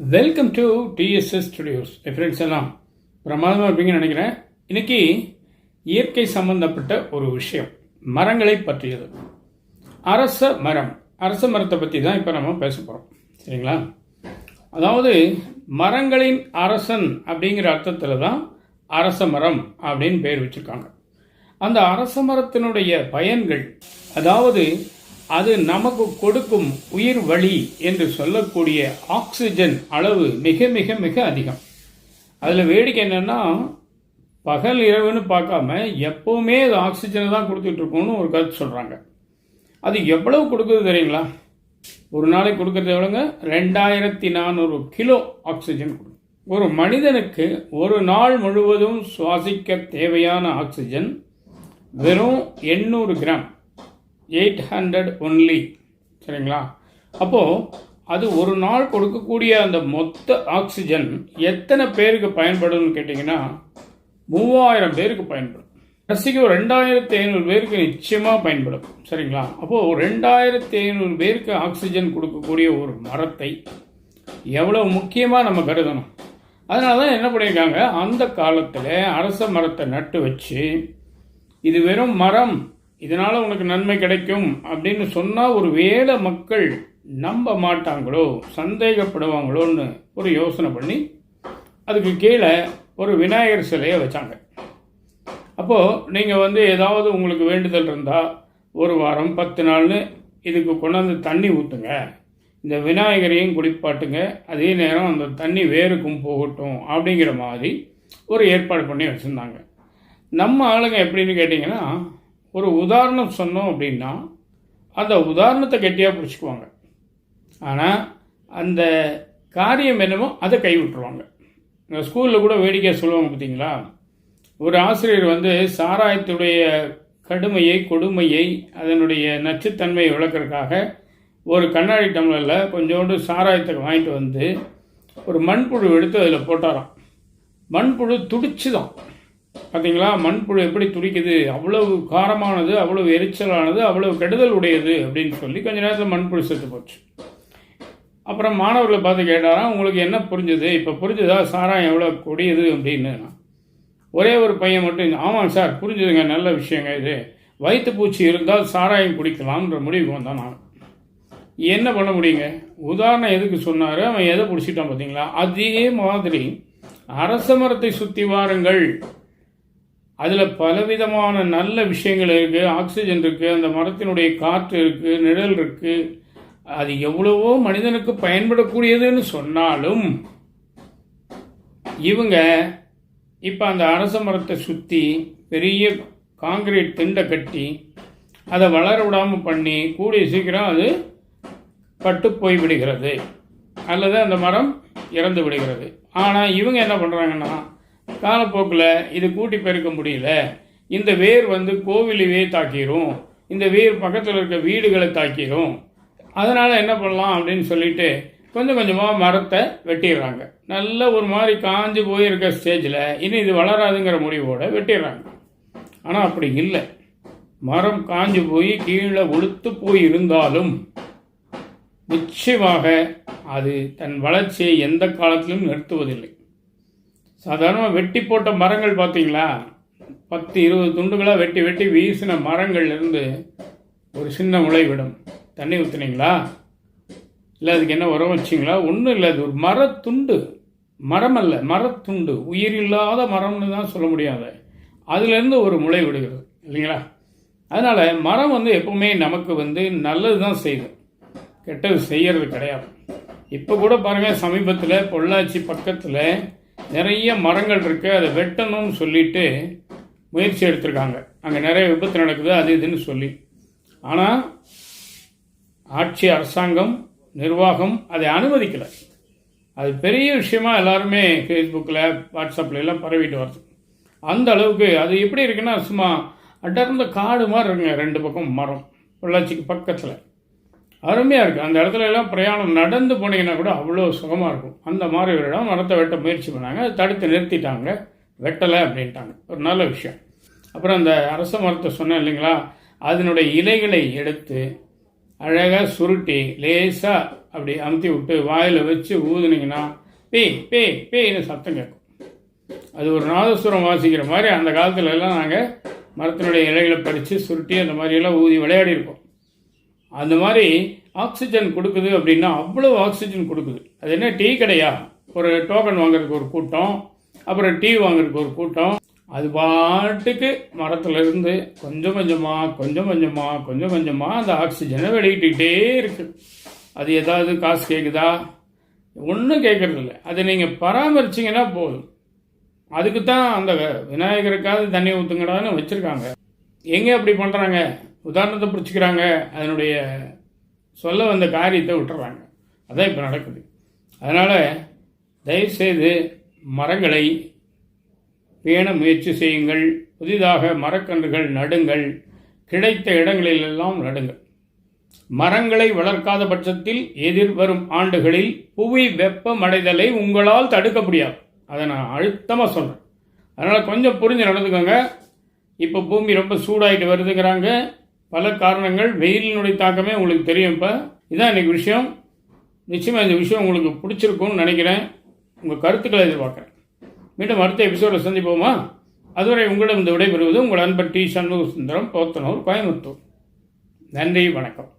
Welcome to TSS studios friends எல்லாம் பிரமாதமாக இருப்பீங்கன்னு நினைக்கிறேன். இன்றைக்கி இயற்கை சம்பந்தப்பட்ட ஒரு விஷயம். மரங்களை பற்றியது. அரச மரம். அரச மரத்தை பற்றி தான் இப்போ நம்ம பேச போகிறோம் சரிங்களா? அதாவது மரங்களின் அரசன் அப்படிங்கிற அர்த்தத்தில் தான் அரச மரம் அப்படின்னு பேர் வச்சுருக்காங்க. அந்த அரச மரத்தினுடைய பயன்கள் அதாவது அது நமக்கு கொடுக்கும் உயிர் வழி என்று சொல்லக்கூடிய ஆக்சிஜன் அளவு மிக மிக மிக அதிகம். அதில் வேடிக்கை என்னென்னா பகல் இரவுன்னு பார்க்காம எப்போவுமே அது ஆக்சிஜனை தான் கொடுத்துட்ருக்கோன்னு ஒரு கருத்து சொல்கிறாங்க அது எவ்வளவு கொடுக்குது தெரியுங்களா? ஒரு நாளைக்கு கொடுக்குறது எவ்வளோங்க ரெண்டாயிரத்தி நானூறு கிலோ ஆக்சிஜன் கொடுக்கும். ஒரு மனிதனுக்கு ஒரு நாள் முழுவதும் சுவாசிக்க தேவையான ஆக்சிஜன் வெறும் எண்ணூறு கிராம். எயிட் ஹண்ட்ரட் ஒன்லி சரிங்களா? அப்போது அது ஒரு நாள் கொடுக்கக்கூடிய அந்த மொத்த ஆக்சிஜன் எத்தனை பேருக்கு பயன்படும்னு கேட்டிங்கன்னா மூவாயிரம் பேருக்கு பயன்படும். கடைசிக்கு ஒரு ரெண்டாயிரத்தி ஐநூறு பேருக்கு நிச்சயமாக பயன்படும். சரிங்களா? அப்போது ரெண்டாயிரத்தி ஐநூறு பேருக்கு ஆக்சிஜன் கொடுக்கக்கூடிய ஒரு மரத்தை எவ்வளோ முக்கியமாக நம்ம கருதணும்? அதனால தான் என்ன பண்ணியிருக்காங்க? அந்த காலத்தில் அரச மரத்தை நட்டு வச்சு இது வெறும் மரம் இதனால் உனக்கு நன்மை கிடைக்கும் அப்படின்னு சொன்னால் ஒரு வேலை மக்கள் நம்ப மாட்டாங்களோ சந்தேகப்படுவாங்களோன்னு ஒரு யோசனை பண்ணி அதுக்கு கீழே ஒரு விநாயகர் சிலையை வச்சாங்க. அப்போது நீங்கள் வந்து ஏதாவது உங்களுக்கு வேண்டுதல் இருந்தால் ஒரு வாரம் பத்து நாள்னு இதுக்கு கொண்டாந்து தண்ணி ஊற்றுங்க இந்த விநாயகரையும் குளிப்பாட்டுங்க. அதே நேரம் அந்த தண்ணி வேருக்கும் போகட்டும் அப்படிங்கிற மாதிரி ஒரு ஏற்பாடு பண்ணி வச்சுருந்தாங்க. நம்ம ஆளுங்க எப்படின்னு கேட்டிங்கன்னா ஒரு உதாரணம் சொன்னோம் அப்படின்னா அந்த உதாரணத்தை கெட்டியாக பிடிச்சிக்குவாங்க. ஆனால் அந்த காரியம் என்னமோ அதை கைவிட்டுருவாங்க. இந்த ஸ்கூலில் கூட வேடிக்கை சொல்லுவாங்க பார்த்தீங்களா ஒரு ஆசிரியர் வந்து சாராயத்துடைய கடுமையை கொடுமையை அதனுடைய நச்சுத்தன்மையை விளக்குறதுக்காக ஒரு கண்ணாடி டம்ளரில் கொஞ்சோண்டு சாராயத்தை வாங்கிட்டு வந்து ஒரு மண்புழு எடுத்து அதில் போட்டாராம். மண்புழு துடிச்சுதான் பார்த்தீங்களா மண்புழு எப்படி துடிக்குது? அவ்வளவு காரமானது அவ்வளவு எரிச்சலானது அவ்வளவு கெடுதல் உடையது அப்படின்னு சொல்லி கொஞ்ச நேரத்தில் மண்புழு செத்து போச்சு. அப்புறம் மாணவர்களை பார்த்து கேட்டாராம் உங்களுக்கு என்ன புரிஞ்சுது? இப்போ புரிஞ்சுதா? சாராயம் எவ்வளோ கொடியது? அப்படின்னு. ஒரே ஒரு பையன் மட்டும் ஆமாம் சார் புரிஞ்சுதுங்க. நல்ல விஷயங்க இது. வயிற்று பூச்சி இருந்தால் சாராயம் குடிக்கலாம்ன்ற முடிவுக்கு வந்தான் நான். என்ன பண்ண முடியுங்க? உதாரணம் எதுக்கு சொன்னார்? அவன் எதை பிடிச்சிட்டான் பார்த்தீங்களா அதே மாதிரி அரச மரத்தை சுற்றி வாருங்கள். அதில் பலவிதமான நல்ல விஷயங்கள் இருக்குது ஆக்சிஜன் இருக்குது அந்த மரத்தினுடைய காற்று இருக்குது நிழல் இருக்குது அது எவ்வளவோ மனிதனுக்கு பயன்படக்கூடியதுன்னு சொன்னாலும் இவங்க இப்போ அந்த அரச மரத்தை சுற்றி பெரிய காங்கிரீட் திண்டை கட்டி அதை வளர விடாமல் பண்ணி கூடிய சீக்கிரம் அது பட்டு போய் விடுகிறது. அல்லது அந்த மரம் இறந்து விடுகிறது. ஆனால் இவங்க என்ன பண்ணுறாங்கன்னா காலப்போக்கில் இது கூட்டி பெருக்க முடியல. இந்த வேர் வந்து கோவிலையே தாக்கிரும். இந்த வேர் பக்கத்தில் இருக்க வீடுகளை தாக்கிரும். அதனால் என்ன பண்ணலாம் அப்படின்னு சொல்லிட்டு கொஞ்சம் கொஞ்சமாக மரத்தை வெட்டிடுறாங்க. நல்ல ஒரு மாதிரி காஞ்சு போயிருக்க ஸ்டேஜில் இனி இது வளராதுங்கிற முடிவோடு வெட்டிடுறாங்க. ஆனால் அப்படி இல்லை. மரம் காஞ்சு போய் கீழே உளுத்து போய் இருந்தாலும் நிச்சயமாக அது தன் வளர்ச்சியை எந்த காலத்திலும் நிறுத்துவதில்லை. சாதாரணமாக வெட்டி போட்ட மரங்கள் பார்த்தீங்களா பத்து இருபது துண்டுகளாக வெட்டி வெட்டி வீசின மரங்கள்லேருந்து ஒரு சின்ன முளை விடும். தண்ணி ஊற்றுனீங்களா இல்லை அதுக்கு என்ன உரம் வச்சிங்களா? ஒன்றும் இல்லை அது ஒரு மரத்துண்டு. மரம் அல்ல மரத்துண்டு. உயிர் இல்லாத மரம்னு தான் சொல்ல முடியாது. அதுலேருந்து ஒரு முளை விடுகிறது இல்லைங்களா? அதனால் மரம் வந்து எப்பவுமே நமக்கு வந்து நல்லது தான் செய்யுது. கெட்டது செய்யறது கிடையாது. இப்போ கூட பாருங்கள் சமீபத்தில் பொள்ளாச்சி பக்கத்தில் நிறைய மரங்கள் இருக்குது அதை வெட்டணும்னு சொல்லிட்டு முயற்சி எடுத்திருக்காங்க. அங்கே நிறைய விபத்து நடக்குது அது இதுன்னு சொல்லி. ஆனால் ஆட்சி அரசாங்கம் நிர்வாகம் அதை அனுமதிக்கலை. அது பெரிய விஷயமா எல்லாருமே ஃபேஸ்புக்கில் வாட்ஸ்அப்பில் எல்லாம் பரவிட்டு வருது. அந்த அளவுக்கு அது எப்படி இருக்குன்னா சும்மா அடர்ந்த காடு மாதிரி இருக்குங்க ரெண்டு பக்கம் மரம். பொள்ளாச்சிக்கு பக்கத்தில். அருமையாக இருக்குது அந்த இடத்துல எல்லாம் பிரயாணம் நடந்து போனீங்கன்னா கூட அவ்வளோ சுகமாக இருக்கும். அந்த மாதிரி ஒரு இடம் மரத்தை வெட்ட முயற்சி பண்ணாங்க. அதை தடுத்து நிறுத்திட்டாங்க. வெட்டலை அப்படின்ட்டாங்க. ஒரு நல்ல விஷயம். அப்புறம் அந்த அரச மரத்தை சொன்னேன் இல்லைங்களா? அதனுடைய இலைகளை எடுத்து அழகாக சுருட்டி லேசாக அப்படி அமுத்தி விட்டு வாயில் வச்சு ஊதுனீங்கன்னா பேய் பேய் பேன்னு சத்தம் கேட்கும். அது ஒரு நாதசுரம் வாசிக்கிற மாதிரி அந்த காலத்துல எல்லாம் நாங்கள் மரத்தினுடைய இலைகளை பறித்து சுருட்டி அந்த மாதிரியெல்லாம் ஊதி விளையாடி இருக்கோம் அந்த மாதிரி ஆக்சிஜன் கொடுக்குது அப்படின்னா அவ்வளோ ஆக்சிஜன் கொடுக்குது. அது என்ன? டீ கடையா? ஒரு டோக்கன் வாங்குறதுக்கு ஒரு கூட்டம். அப்புறம் டீ வாங்குறதுக்கு ஒரு கூட்டம். அது பாட்டுக்கு மரத்துலேருந்து கொஞ்சம் கொஞ்சமாக கொஞ்சம் கொஞ்சமாக கொஞ்சம் கொஞ்சமாக அந்த ஆக்சிஜனை வெளியிட்டுக்கிட்டே இருக்கு. அது ஏதாவது காசு கேட்குதா ஒன்றும் கேட்குறது இல்லை. அதை நீங்கள் பராமரிச்சிங்கன்னா போதும். அதுக்கு தான் அந்த விநாயகருக்காவது தண்ணி ஊற்றுங்கடான்னு வச்சுருக்காங்க. எங்கே அப்படி பண்ணுறாங்க உதாரணத்தை பிடிச்சிக்கிறாங்க அதனுடைய சொல்ல வந்த காரியத்தை விட்டுறாங்க. அதான் இப்போ நடக்குது. அதனால் தயவுசெய்து மரங்களை பேண முயற்சி செய்யுங்கள். புதிதாக மரக்கன்றுகள் நடுங்கள். கிடைத்த இடங்களிலெல்லாம் நடுங்கள். மரங்களை வளர்க்காத பட்சத்தில் எதிர்வரும் ஆண்டுகளில் புவி வெப்பமடைதலை உங்களால் தடுக்க முடியாது. அதை நான் அழுத்தமாக சொல்கிறேன் அதனால் கொஞ்சம் புரிஞ்சு நடந்துக்கோங்க. இப்போ பூமி ரொம்ப சூடாகிட்டு வருதுங்கிறாங்க. பல காரணங்கள் வெயிலினுடைய தாக்கமே உங்களுக்கு தெரியும் இப்போ. இதான் இன்னைக்கு விஷயம். நிச்சயமாக இந்த விஷயம் உங்களுக்கு பிடிச்சிருக்கும்னு நினைக்கிறேன். உங்கள் கருத்துக்களை எதிர்பார்க்குறேன். மீண்டும் அடுத்த எபிசோடில் சந்திப்போமா? அதுவரை உங்களிடம் இந்த விடைபெறுவது உங்கள் அன்பர் டி சண்முக சுந்தரம் போத்தனூர் கோயம்புத்தூர். நன்றி வணக்கம்.